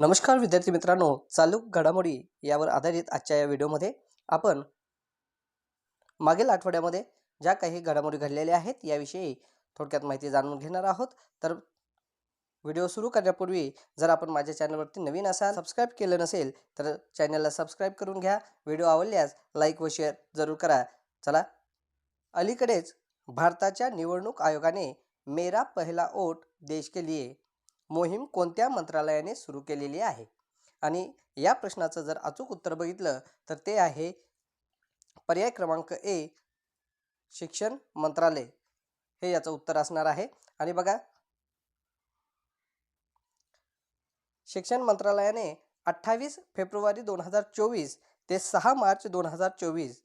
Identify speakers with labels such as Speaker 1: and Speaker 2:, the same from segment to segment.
Speaker 1: नमस्कार विद्यार्थी मित्रांनो चालू घडामोडी यावर आधारित आजच्या या व्हिडिओमध्ये आपण मागील आठवड्यामध्ये ज्या काही घडामोडी घडलेल्या आहेत याविषयी थोडक्यात माहिती जाणून घेणार आहोत. तर व्हिडिओ सुरू करण्यापूर्वी जर आपण माझ्या चॅनलवरती नवीन असाल सबस्क्राईब केलं नसेल तर चॅनलला सबस्क्राईब करून घ्या. व्हिडिओ आवडल्यास लाईक व शेअर जरूर करा. चला अलीकडेच भारताच्या निवडणूक आयोगाने मेरा पहिला ओट देश के लिए मोहीम कोणत्या मंत्रालयाने सुरू केलेली आहे? आणि या प्रश्नाचं जर अचूक उत्तर बघितलं तर ते आहे पर्याय क्रमांक ए शिक्षण मंत्रालय. हे याचं उत्तर असणार आहे. आणि बघा शिक्षण मंत्रालयाने अठ्ठावीस फेब्रुवारी दोन हजार चोवीस ते सहा मार्च दोन हजार चोवीस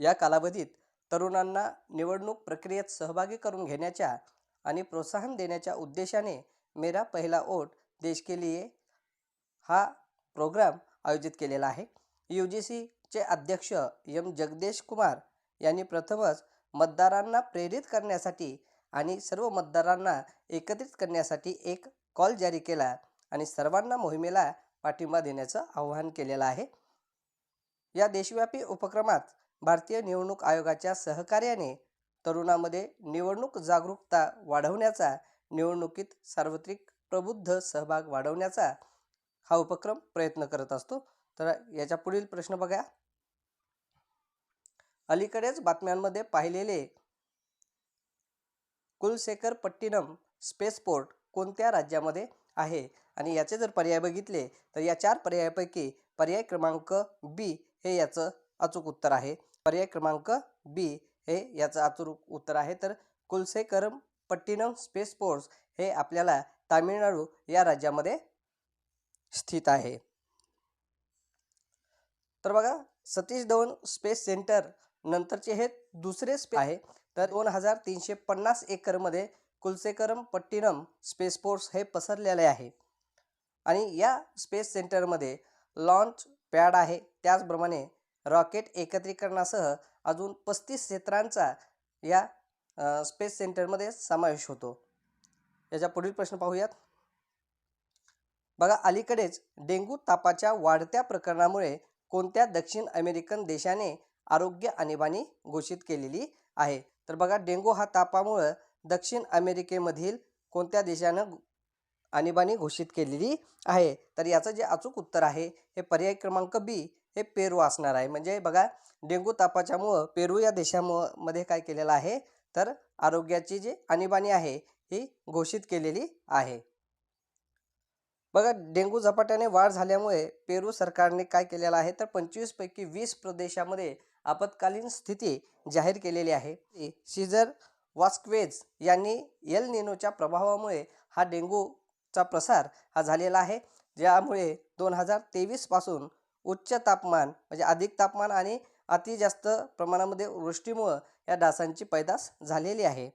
Speaker 1: या कालावधीत तरुणांना निवडणूक प्रक्रियेत सहभागी करून घेण्याच्या आणि प्रोत्साहन देण्याच्या उद्देशाने मेरा पहिला वोट देश के लिए हा प्रोग्राम आयोजित केलेला आहे. यू जी सीचे अध्यक्ष एम जगदेश कुमार यांनी प्रथमच मतदारांना प्रेरित करण्यासाठी आणि सर्व मतदारांना एकत्रित करण्यासाठी एक कॉल जारी केला आणि सर्वांना मोहिमेला पाठिंबा देण्याचं आवाहन केलेलं आहे. या देशव्यापी उपक्रमात भारतीय निवडणूक आयोगाच्या सहकार्याने तरुणामध्ये निवडणूक जागरूकता वाढवण्याचा निवडणुकीत सार्वत्रिक प्रबुद्ध सहभाग वाढवण्याचा हा उपक्रम प्रयत्न करत असतो. तर याच्या पुढील प्रश्न बघा. अलीकडेच बातम्यांमध्ये पाहिलेले कुलशेखर पट्टिनम स्पेसपोर्ट कोणत्या राज्यामध्ये आहे? आणि याचे जर पर्याय बघितले तर या चार पर्यायापैकी पर्याय क्रमांक बी हे याचं अचूक उत्तर आहे. पर्याय क्रमांक बी हे याचं अचूक उत्तर आहे. तर कुलशेखरम पट्टिनम स्पेस फोर्स हे आपल्याला तामिळनाडू या राज्यामध्ये स्थित आहे. तर बघा सतीश धवन स्पेस सेंटर नंतरचे हे दुसरे स्पेस आहे. तर दोन हजार तीनशे पन्नास एकरमध्ये कुलसेकरम पट्टिनम स्पेस फोर्स हे पसरलेले आहे. आणि या स्पेस सेंटरमध्ये लॉन्च पॅड आहे. त्याचप्रमाणे रॉकेट एकत्रीकरणासह अजून पस्तीस क्षेत्रांचा या स्पेस सेंटरमध्ये समावेश होतो. याच्या पुढील प्रश्न पाहूयात. बघा अलीकडेच डेंग्यू तापाच्या वाढत्या प्रकरणामुळे कोणत्या दक्षिण अमेरिकन देशाने आरोग्य आणीबाणी घोषित केलेली आहे? तर बघा डेंगू हा तापामुळं दक्षिण अमेरिकेमधील कोणत्या देशानं आणीबाणी घोषित केलेली आहे? तर याचं जे अचूक उत्तर आहे हे पर्याय क्रमांक बी हे पेरू असणार आहे. म्हणजे बघा डेंगू तापाच्यामुळं पेरू या देशामुळं मध्ये काय केलेलं आहे? तर आरोग्याची जी आणीबाणी आहे ही घोषित केलेली आहे. बघा डेंग्यू झपाट्याने वाढ झाल्यामुळे पेरू सरकारने काय केलेलं आहे? तर पंचवीसपैकी वीस प्रदेशामध्ये आपत्कालीन स्थिती जाहीर केलेली आहे. सीझर वास्क्वेज यांनी एल निनोच्या प्रभावामुळे हा डेंग्यूचा प्रसार हा झालेला आहे. ज्यामुळे दोन हजार तेवीसपासून उच्च तापमान म्हणजे अधिक तापमान आणि अति जास्त प्रमाणामध्ये वृष्टीमुळं या डासांची पैदास झालेली आहे.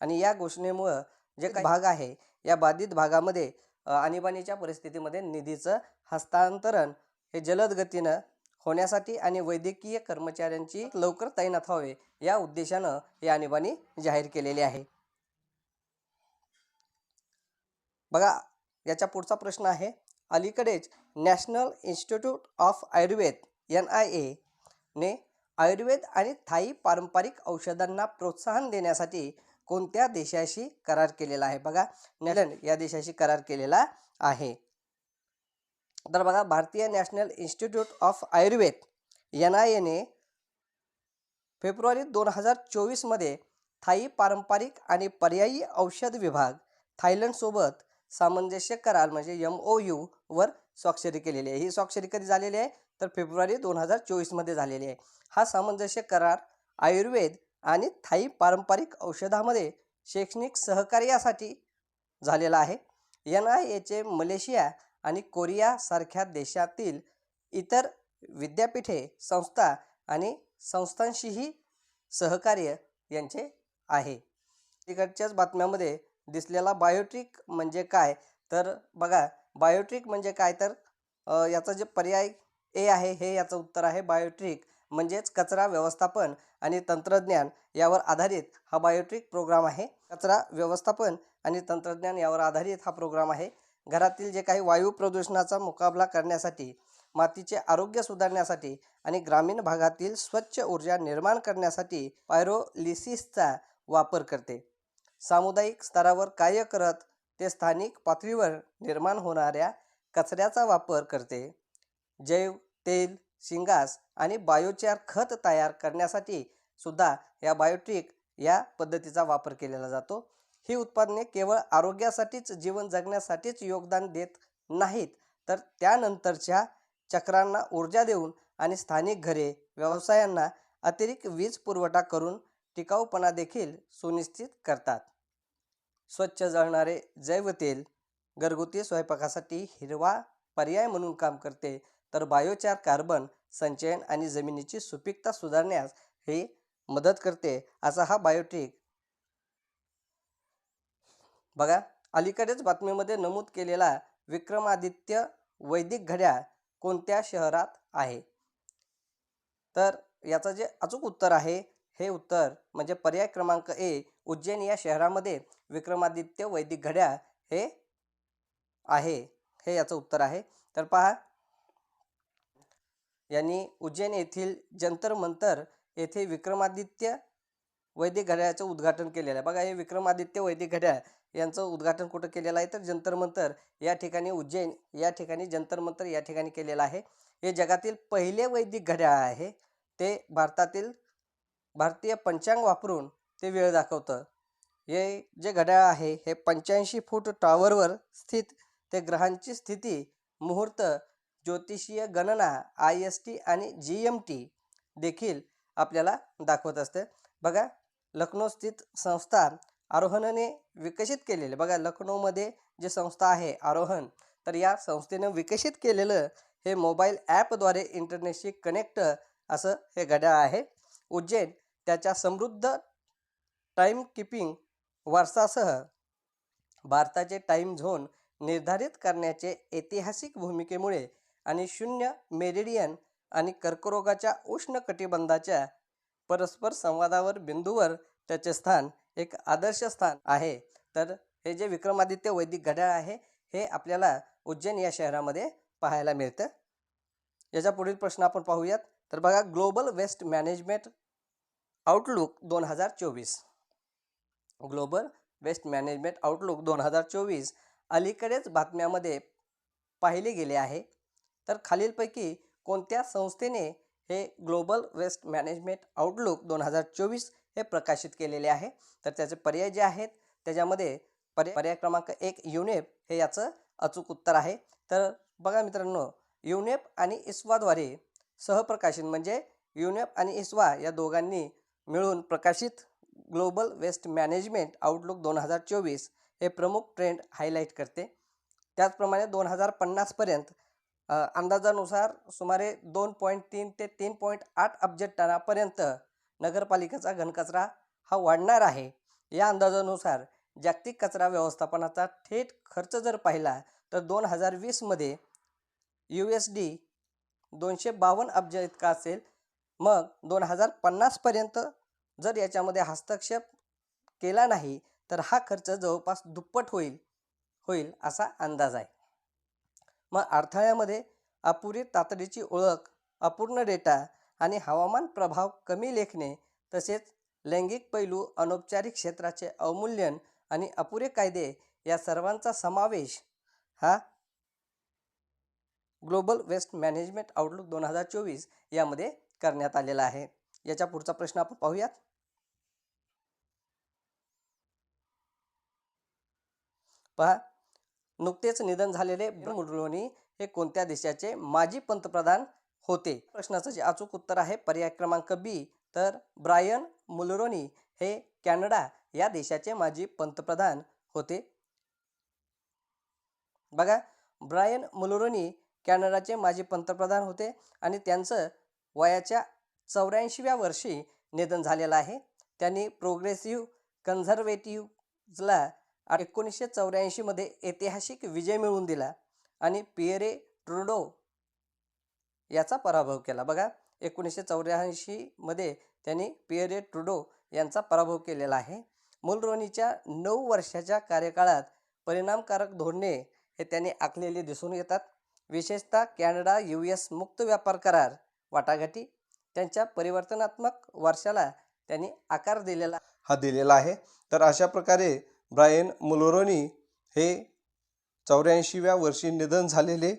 Speaker 1: आणि या घोषणेमुळं जे काही भाग आहे या बाधित भागामध्ये आणीबाणीच्या परिस्थितीमध्ये निधीचं हस्तांतरण हे जलद गतीनं होण्यासाठी आणि वैद्यकीय कर्मचाऱ्यांची लवकर तैनात व्हावे या उद्देशानं ही आणीबाणी जाहीर केलेली आहे. बघा याचा पुढचा प्रश्न आहे. अलीकडेच national institute of Ayurveda N I A ने आयुर्वेद आणि थाई पारंपरिक औषधांना प्रोत्साहन देण्यासाठी कोणत्या देशाशी करार केलेला आहे? बघा नेदरलँड या देशाशी करार केलेला आहे. तर बघा भारतीय national institute of Ayurveda N I एने फेब्रुवारी दोन हजार चोवीसमध्ये थाई पारंपरिक आणि पर्यायी औषध विभाग थायलंडसोबत सामंजस्य करार म्हणजे एम ओ यू वर स्वाक्षरी केलेली आहे. ही स्वाक्षरी कधी झालेली आहे? तर फेब्रुवारी दोन हजार चोवीसमध्ये झालेली आहे. हा सामंजस्य करार आयुर्वेद आणि थाई पारंपरिक औषधामध्ये शैक्षणिक सहकार्यासाठी झालेला आहे. एन आय एचे मलेशिया आणि कोरियासारख्या देशातील इतर विद्यापीठे संस्था आणि संस्थांशीही सहकार्य यांचे आहे. तिकडच्याच बातम्यामध्ये दिसलेला बायोट्रिक म्हणजे काय? तर बघा बायोट्रिक म्हणजे काय तर? याचं जे पर्याय ए आहे हे याचं उत्तर आहे बायोट्रिक म्हणजेच कचरा व्यवस्थापन आणि तंत्रज्ञान यावर आधारित हा बायोट्रिक प्रोग्राम आहे. कचरा व्यवस्थापन आणि तंत्रज्ञान यावर आधारित हा प्रोग्राम आहे. घरातील जे काही वायू प्रदूषणाचा मुकाबला करण्यासाठी मातीचे आरोग्य सुधारण्यासाठी आणि ग्रामीण भागातील स्वच्छ ऊर्जा निर्माण करण्यासाठी पायरोलिसिसचा वापर करते. सामुदायिक स्तरावर कार्य करत ते स्थानिक पातळीवर निर्माण होणाऱ्या कचऱ्याचा वापर करते. जैव तेल शिंगास आणि बायोचार खत तयार करण्यासाठी सुद्धा या बायोट्रिक या पद्धतीचा वापर केलेला जातो. ही उत्पादने केवळ आरोग्यासाठीच जीवन जगण्यासाठीच योगदान देत नाहीत तर त्यानंतरच्या चक्रांना ऊर्जा देऊन आणि स्थानिक घरे व्यवसायांना अतिरिक्त वीज पुरवठा करून टिकाऊपणा देखील सुनिश्चित करतात. स्वच्छ जळणारे जैवतेल घरगुती स्वयंपाकासाठी हिरवा पर्याय म्हणून काम करते तर बायोचार कार्बन संचयन आणि जमिनीची सुपीकता सुधारण्यास हे मदत करते असा हा बायोट्रिक बघा अलीकडेच बातमीमध्ये नमूद केलेला विक्रमादित्य वैदिक घड्याळ कोणत्या शहरात आहे? तर याचं जे अचूक उत्तर आहे हे उत्तर म्हणजे पर्याय क्रमांक ए उज्जैन या शहरामध्ये विक्रमादित्य वैदिक घड्याळ हे आहे हे याचं उत्तर आहे. तर पहा. यांनी उज्जैन येथील जंतर मंतर येथे विक्रमादित्य वैदिक घड्याळाचं उद्घाटन केलेलं आहे. बघा हे विक्रमादित्य वैदिक घड्याळ यांचं उद्घाटन कुठं केलेलं आहे? तर जंतर मंतर या ठिकाणी उज्जैन या ठिकाणी जंतर मंतर या ठिकाणी केलेलं आहे. हे जगातील पहिले वैदिक घड्याळ आहे. ते भारतातील भारतीय पंचांग वापरून ते वेळ दाखवतं. हे जे घड्याळ आहे हे पंच्याऐंशी फूट टॉवरवर स्थित ते ग्रहांची स्थिती मुहूर्त ज्योतिषीय गणना आय एस टी आणि जी एम टी देखील आपल्याला दाखवत असते. बघा लखनौ स्थित संस्था आरोहणने विकसित केलेले बघा लखनौमध्ये जे संस्था आहे आरोहण तर या संस्थेनं विकसित केलेलं हे मोबाईल ॲपद्वारे इंटरनेटशी कनेक्ट असं हे घड्याळ आहे. उज्जैन त्याच्या समृद्ध टाईम किपिंग वारसासह भारताचे टाईम झोन निर्धारित करण्याचे ऐतिहासिक भूमिकेमुळे आणि शून्य मेरिडियन आणि कर्करोगाच्या उष्ण कटिबंधाच्या परस्पर संवादावर बिंदूवर त्याचे स्थान एक आदर्श स्थान आहे. तर हे जे विक्रमादित्य वैदिक घड्याळ आहे हे आपल्याला उज्जैन या शहरामध्ये पाहायला मिळतं. याच्या पुढील प्रश्न आपण पाहूयात. तर बघा ग्लोबल वेस्ट मॅनेजमेंट आउटलुक दोन हजार चोवीस. ग्लोबल वेस्ट मॅनेजमेंट आउटलुक दोन हजार चोवीस अलीकडेच बातम्यामध्ये पाहिले गेले आहे. तर खालीलपैकी कोणत्या संस्थेने हे ग्लोबल वेस्ट मॅनेजमेंट आउटलुक दोन हजार चोवीस हे प्रकाशित केलेले आहे? तर त्याचे पर्याय जे आहेत त्याच्यामध्ये पर्याय पर्याय क्रमांक एक युनेप हे याचं अचूक उत्तर आहे. तर बघा मित्रांनो युनेप आणि इस्वाद्वारे सहप्रकाशन म्हणजे युनेप आणि इस्वा या दोघांनी मिळून प्रकाशित ग्लोबल वेस्ट मॅनेजमेंट आउटलुक दोन हजार चोवीस हे प्रमुख ट्रेंड हायलाईट करते. त्याचप्रमाणे दोन हजार पन्नासपर्यंत अंदाजानुसार सुमारे दोन पॉईंट तीन ते तीन पॉईंट आठ अब्ज टनापर्यंत नगरपालिकेचा घनकचरा हा वाढणार आहे. या अंदाजानुसार जागतिक कचरा व्यवस्थापनाचा थेट खर्च जर पाहिला तर दोन हजार वीसमध्ये यू एस डी दोनशे बावन्न अब्ज इतका असेल. मग दोन हजार पन्नासपर्यंत जर याच्यामध्ये हस्तक्षेप केला नाही तर हा खर्च जवळपास दुप्पट होईल होईल असा अंदाज आहे. मग अडथळ्यामध्ये अपुरी तातडीची ओळख अपूर्ण डेटा आणि हवामान प्रभाव कमी लेखणे तसेच लैंगिक पैलू अनौपचारिक क्षेत्राचे अवमूल्यन आणि अपुरे कायदे या सर्वांचा समावेश हा ग्लोबल वेस्ट मॅनेजमेंट आउटलुक दोन हजार चोवीस यामध्ये करण्यात आलेला आहे. याच्या पुढचा प्रश्न आपण पाहूयात. पहा. नुकतेच निधन झालेले मुर्लोनी हे कोणत्या देशाचे माजी पंतप्रधान होते? प्रश्नाचं जे अचूक उत्तर आहे पर्याय क्रमांक बी. तर ब्रायन मुलरोनी हे कॅनडा या देशाचे माजी पंतप्रधान होते. बघा ब्रायन मुलरोनी कॅनडाचे माजी पंतप्रधान होते आणि त्यांचं वयाच्या चौऱ्याऐंशीव्या वर्षी निधन झालेलं आहे. त्यांनी प्रोग्रेसिव्ह कन्झर्वेटिव्हजला एकोणीसशे चौऱ्याऐंशीमध्ये ऐतिहासिक विजय मिळवून दिला आणि पियरे ट्रुडो याचा पराभव केला. बघा एकोणीसशे चौऱ्याऐंशीमध्ये त्यांनी पियरे ट्रुडो यांचा पराभव केलेला आहे. मुलरोनीच्या नऊ वर्षाच्या कार्यकाळात परिणामकारक धोरणे हे त्यांनी आखलेले दिसून येतात. विशेषतः कॅनडा यू एस मुक्त व्यापार करार वाटाघाटी त्यांच्या परिवर्तनात्मक वर्षाला त्यांनी आकार दिलेला
Speaker 2: हा दिलेला आहे. तर अशा प्रकारे ब्रायन मुलोरोनी हे चौऱ्याऐंशीव्या वर्षी निधन झालेले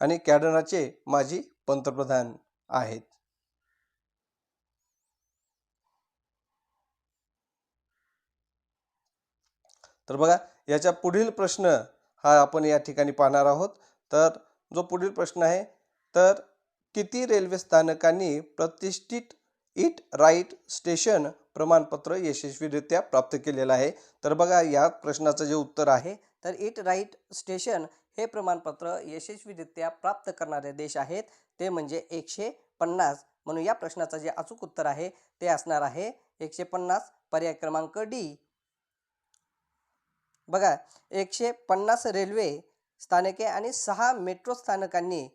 Speaker 2: आणि कॅडनाचे माजी पंतप्रधान आहेत. तर बघा याच्या पुढील प्रश्न हा आपण या ठिकाणी पाहणार आहोत. तर जो पुढील प्रश्न आहे तर किती रेल्वे स्थानकांनी प्रतिष्ठित इट राईट स्टेशन प्रमाणपत्र यशस्वीरित्या प्राप्त केलेलं आहे. तर बघा या प्रश्नाचं जे उत्तर आहे
Speaker 1: तर इट राईट स्टेशन हे प्रमाणपत्र यशस्वीरित्या प्राप्त करणारे देश आहेत. ते म्हणजे एकशे पन्नास. म्हणून या प्रश्नाचं जे अचूक उत्तर आहे ते असणार आहे एकशे पन्नास. पर्याय क्रमांक डी. बघा एकशे पन्नास रेल्वे स्थानके आणि सहा metro स्थानकांनी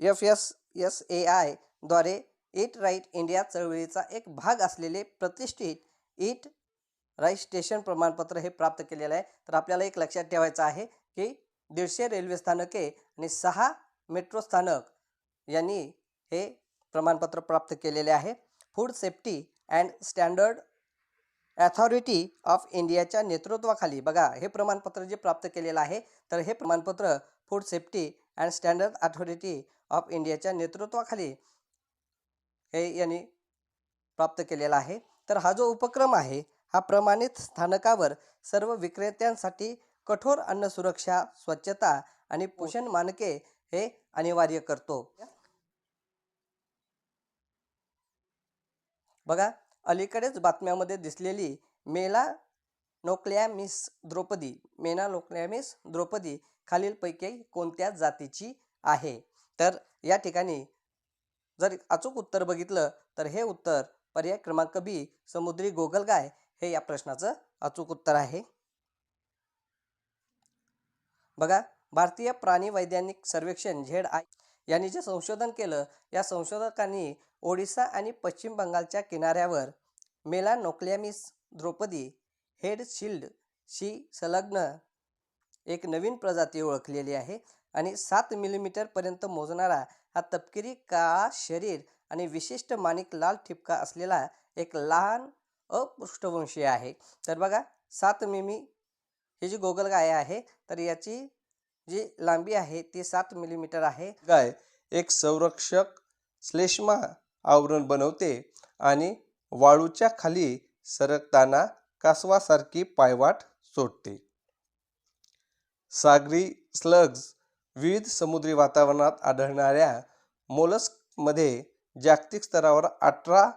Speaker 1: F S S A I द्वारे इट राईट इंडिया चळवळीचा एक भाग असलेले प्रतिष्ठित इट राईट स्टेशन प्रमाणपत्र हे प्राप्त केलेलं आहे. तर आपल्याला एक लक्षात ठेवायचं आहे की दीडशे रेल्वे स्थानके आणि सहा मेट्रो स्थानक यांनी हे प्रमाणपत्र प्राप्त केलेले आहे. Food safety and standard authority of इंडियाच्या नेतृत्वाखाली बघा हे प्रमाणपत्र जे प्राप्त केलेलं आहे तर हे प्रमाणपत्र food safety and standard authority of इंडियाच्या नेतृत्वाखाली हे यांनी प्राप्त केलेला आहे. तर हा जो उपक्रम आहे हा प्रमाणित स्थानकावर सर्व विक्रेत्यांसाठी कठोर अन्न सुरक्षा स्वच्छता आणि पोषण मानके हे अनिवार्य करतो. बघा अलीकडेच बातम्यामध्ये दिसलेली मेला नोक्लॅमिस द्रौपदी मेना नोक्लॅमिस द्रौपदी खालीलपैकी कोणत्या जातीची आहे? तर या ठिकाणी जर अचूक उत्तर बघितलं तर हे उत्तर पर्याय क्रमांक बी समुद्री गोगलगाय हे या प्रश्नाचं अचूक उत्तर आहे. बघा भारतीय प्राणी वैज्ञानिक सर्वेक्षण झेड आय यांनी जे संशोधन केलं या संशोधकांनी ओडिसा आणि पश्चिम बंगालच्या किनाऱ्यावर मेला द्रौपदी हेड शिल्ड शी संलग्न एक नवीन प्रजाती ओळखलेली आहे. आणि सात मिलीमीटरपर्यंत मोजणारा हा तपकिरी काळा शरीर आणि विशिष्ट माणिक लाल ठिपका असलेला एक लहान अपृष्ठवंशीय आहे. तर बघा सात मिमी ही जी गोगलगाय आहे तर याची जी लांबी आहे ती सात मिलीमीटर आहे.
Speaker 2: गाय एक संरक्षक श्लेष्मा आवरण बनवते आणि वाळूच्या खाली सरकताना कासवासारखी पायवाट सोडते. सागरी स्लग्ज विविध समुद्री वातावरणात आढळणाऱ्या मोलस्कमध्ये जागतिक स्तरावर अठरा